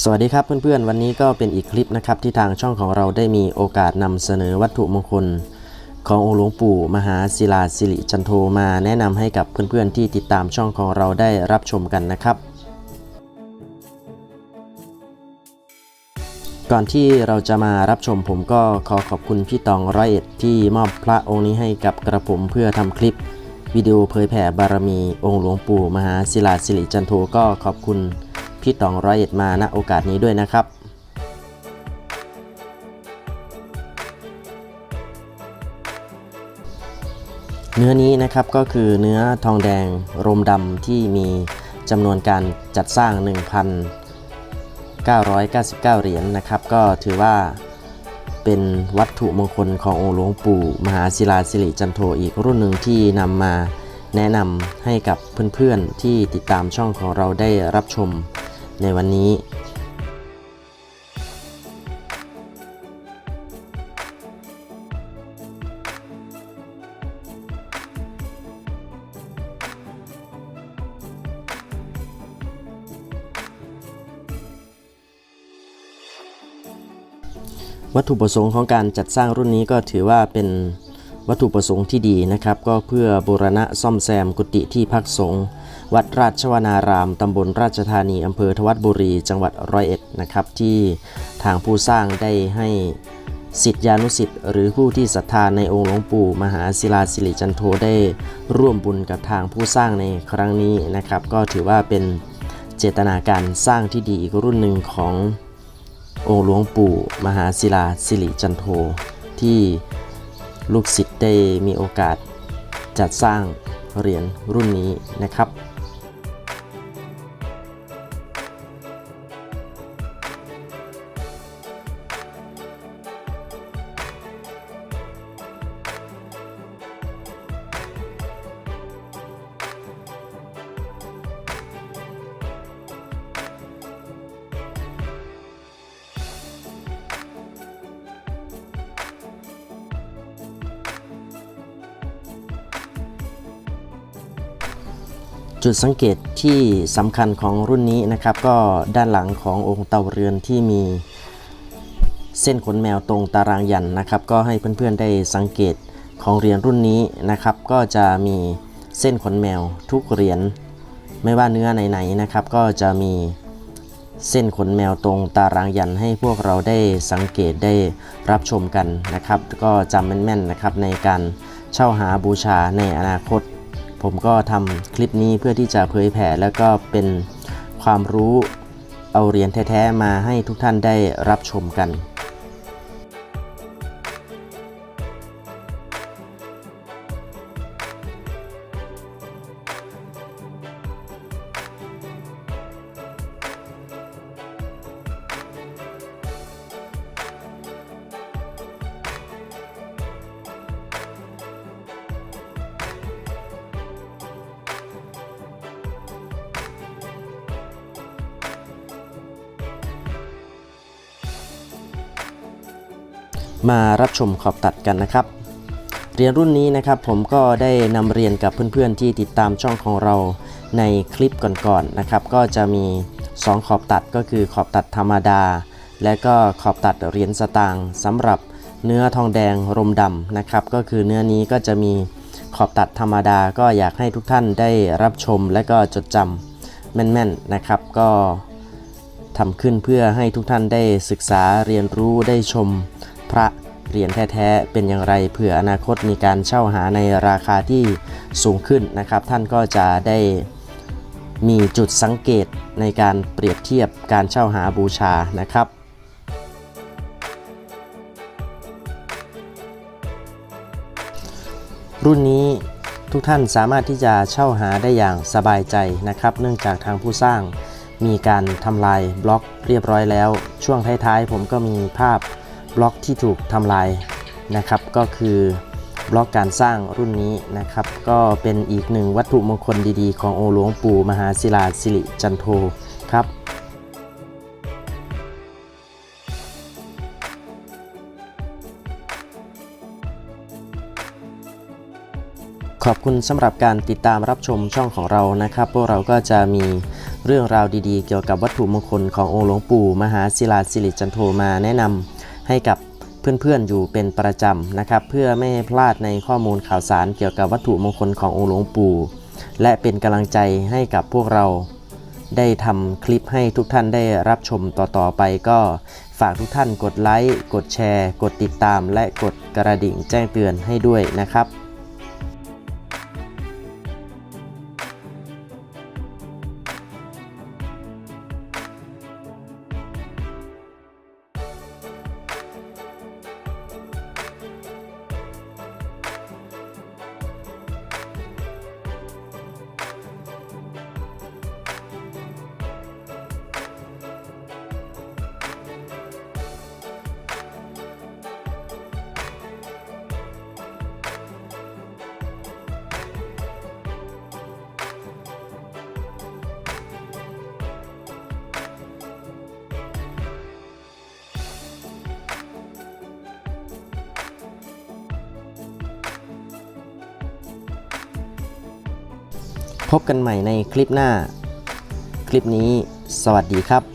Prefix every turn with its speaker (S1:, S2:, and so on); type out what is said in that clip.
S1: สวัสดีครับเพื่อนๆ วันนี้ก็เป็นอีกคลิปนะครับที่ทางช่องของเราได้มีโอกาสนำเสนอวัตถุมงคล ขององค์หลวงปู่มหาศิลาสิริจันโทมาแนะนำให้กับเพื่อนๆที่ติดตามช่องของเราได้รับชมกันนะครับ ก่อนที่เราจะมารับชมผมก็ขอขอบคุณพี่ตองร้อยเอ็ดที่มอบพระองค์นี้ให้กับกระผมเพื่อทำคลิป วิดีโอเผยแผ่บารมีองค์หลวงปู่มหาศิลาสิริจันโทก็ขอบคุณ พี่ตองร้อยเอ็ดมาณโอกาสนี้ด้วยนะครับเนื้อนี้นะครับก็คือเนื้อทองแดงรมดำที่มีจำนวนการจัดสร้าง 1,999 เหรียญนะครับ ก็ถือว่าเป็นวัตถุมงคลขององค์หลวงปู่ มหาศิลาสิริจันโทอีกรุ่นหนึ่งที่นำมาแนะนำให้กับเพื่อนๆที่ติดตามช่องของเราได้รับชม ในวันนี้วัตถุประสงค์ของการจัดสร้างรุ่นนี้ก็ถือว่าเป็น วัตถุประสงค์ที่ดีนะครับ ก็เพื่อบูรณะซ่อมแซมกุฏิที่พักสงฆ์วัดราชวนาราม ตำบลราชธานี อำเภอทวัดบุรี จังหวัดร้อยเอ็ดนะครับ ที่ทางผู้สร้างได้ให้สิทธิานุสิทธิ์หรือผู้ที่ศรัทธาในองค์หลวงปู่ มหาศิลาสิริจันโทได้ร่วมบุญกับทางผู้สร้างในครั้งนี้นะครับ ก็ถือว่าเป็นเจตนาการสร้างที่ดีอีกรุ่นหนึ่งขององค์หลวงปู่ มหาศิลาสิริจันโทที่ ลูกศิษย์ได้มีโอกาสจัดสร้างเหรียญรุ่นนี้นะครับ จุดสังเกตที่สำคัญของรุ่นนี้นะครับ ก็ด้านหลังขององค์เต่าเรือนที่มีเส้นขนแมวตรงตารางยันนะครับ ก็ให้เพื่อนๆได้สังเกตของเหรียญรุ่นนี้นะครับ ก็จะมีเส้นขนแมวทุกเหรียญไม่ว่าเนื้อไหนๆนะครับ ก็จะมีเส้นขนแมวตรงตารางยันให้พวกเราได้สังเกตได้รับชมกันนะครับ ก็จำแม่นๆนะครับในการเช่าหาบูชาในอนาคต ผมก็ทำคลิปนี้เพื่อที่จะเผยแผ่แล้วก็เป็นความรู้เอาเหรียญแท้ ๆ มาให้ทุกท่านได้รับชมกัน มารับชมขอบตัดกันนะครับ เรียนรุ่นนี้นะครับผมก็ได้นำเรียนกับเพื่อนๆที่ติดตามช่องของเราในคลิปก่อนๆนนะครับก็จะมี 2 ขอบตัดก็คือขอบตัดธรรมดา และก็ขอบตัดเหรียญสตางค์สำหรับเนื้อทองแดงรมดำนะครับก็คือเนื้อนี้ก็จะมีขอบตัดธรรมดาก็อยากให้ทุกท่านได้รับชมและก็จดจำแม่นๆนะครับ ก็ทำขึ้นเพื่อให้ทุกท่านได้ศึกษาเรียนรู้ได้ชม พระเหรียญแท้ๆเป็นอย่างไรเผื่ออนาคตมีการเช่าหาในราคาที่สูงขึ้นนะครับ ท่านก็จะได้มีจุดสังเกตในการเปรียบเทียบการเช่าหาบูชานะครับรุ่นนี้ทุกท่านสามารถที่จะเช่าหาได้อย่างสบายใจนะครับ เนื่องจากทางผู้สร้างมีการทำลายบล็อกเรียบร้อยแล้ว ช่วงท้ายๆ ผมก็มีภาพ บล็อกที่ถูกทำลายนะครับ ก็คือบล็อกการสร้างรุ่นนี้นะครับ ก็เป็นอีกหนึ่งวัตถุมงคลดีๆ ขององค์หลวงปู่มหาศิลาสิริจันโทครับขอบคุณสำหรับการติดตามรับชมช่องของเรานะครับ พวกเราก็จะมีเรื่องราวดีๆ เกี่ยวกับวัตถุมงคลขององค์หลวงปู่ มหาศิลาสิริจันโทมาแนะนำ ให้กับเพื่อนๆอยู่เป็นประจำนะครับ เพื่อไม่ให้พลาดในข้อมูลข่าวสารเกี่ยวกับวัตถุมงคลขององค์หลวงปู่ และเป็นกำลังใจให้กับพวกเรา ได้ทำคลิปให้ทุกท่านได้รับชมต่อๆไปก็ฝากทุกท่านกดไลค์ กดแชร์ กดติดตาม และกดกระดิ่งแจ้งเตือนให้ด้วยนะครับ พบกันใหม่ในคลิปหน้า คลิปนี้ สวัสดีครับ